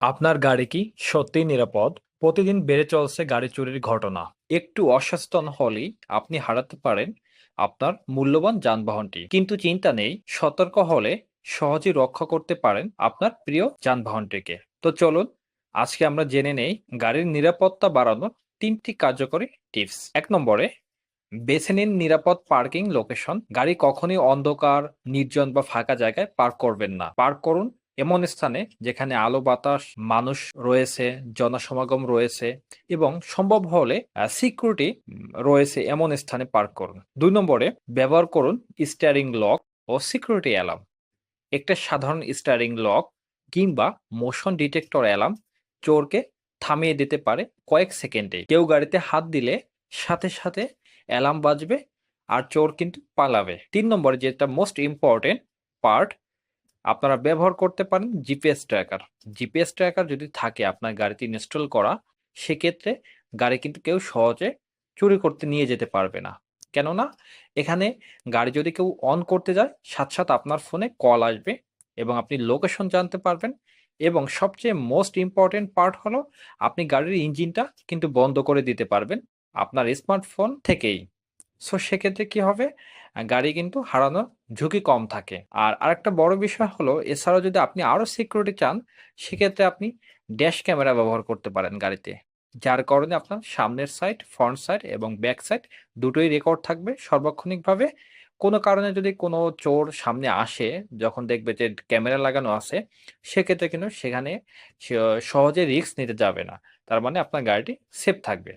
আপনার গাড়ি কি সত্যিই নিরাপদ? প্রতিদিন বেড়ে চলছে গাড়ি চুরির ঘটনা। একটু অসচেতন হলেই আপনি হারাতে পারেন আপনার মূল্যবান যানবাহনটি। কিন্তু চিন্তা নেই, সতর্ক হলে সহজেই রক্ষা করতে পারেন আপনার প্রিয় যানবাহনটিকে। তো চলুন আজকে আমরা জেনে নেই গাড়ির নিরাপত্তা বাড়ানোর তিনটি কার্যকরী টিপস। এক নম্বরে বেছে নিন নিরাপদ পার্কিং লোকেশন। গাড়ি কখনই অন্ধকার, নির্জন বা ফাঁকা জায়গায় পার্ক করবেন না। পার্ক করুন এমন স্থানে যেখানে আলো বাতাস, মানুষ রয়েছে, জনসমাগম রয়েছে এবং সম্ভব হলে সিকিউরিটি রয়েছে এমন স্থানে পার্ক করুন। দুই নম্বরে ব্যবহার করুন স্টারিং লক ও সিকিউরিটি অ্যালার্ম। একটা সাধারণ স্টারিং লক কিংবা মোশন ডিটেক্টর অ্যালার্ম চোরকে থামিয়ে দিতে পারে কয়েক সেকেন্ডে। কেউ গাড়িতে হাত দিলে সাথে সাথে অ্যালার্ম বাজবে আর চোর কিন্তু পালাবে। তিন নম্বরে যেটা মোস্ট ইম্পর্টেন্ট পার্ট আপনারা ব্যবহার করতে পারেন জিপিএস ট্র্যাকার। জিপিএস ট্র্যাকার যদি থাকে আপনার গাড়িতে ইনস্টল করা, সেক্ষেত্রে গাড়ি কিন্তু কেউ সহজে চুরি করতে নিয়ে যেতে পারবে না। কেননা এখানে গাড়ি যদি কেউ অন করতে যায়, সাথে সাথে আপনার ফোনে কল আসবে এবং আপনি লোকেশন জানতে পারবেন এবং সবচেয়ে মোস্ট ইম্পর্টেন্ট পার্ট হলো আপনি গাড়ির ইঞ্জিনটা কিন্তু বন্ধ করে দিতে পারবেন আপনার স্মার্টফোন থেকেই। সো সেক্ষেত্রে কি হবে গাড়ি কিন্তু হারানোর ঝুঁকি কম থাকে। আর আরেকটা বড় বিষয় হলো এছাড়াও যদি আপনি আরও সিকিউরিটি চান সেক্ষেত্রে আপনি ড্যাশ ক্যামেরা ব্যবহার করতে পারেন গাড়িতে। যার কারণে আপনার সামনের সাইড, ফ্রন্ট সাইড এবং ব্যাক সাইড দুটোই রেকর্ড থাকবে সার্বক্ষণিকভাবে। কোনো কারণে যদি কোনো চোর সামনে আসে যখন দেখবে যে ক্যামেরা লাগানো আছে সেক্ষেত্রে কিন্তু সেখানে সহজে রিস্ক নিতে যাবে না। তার মানে আপনার গাড়িটি সেফ থাকবে।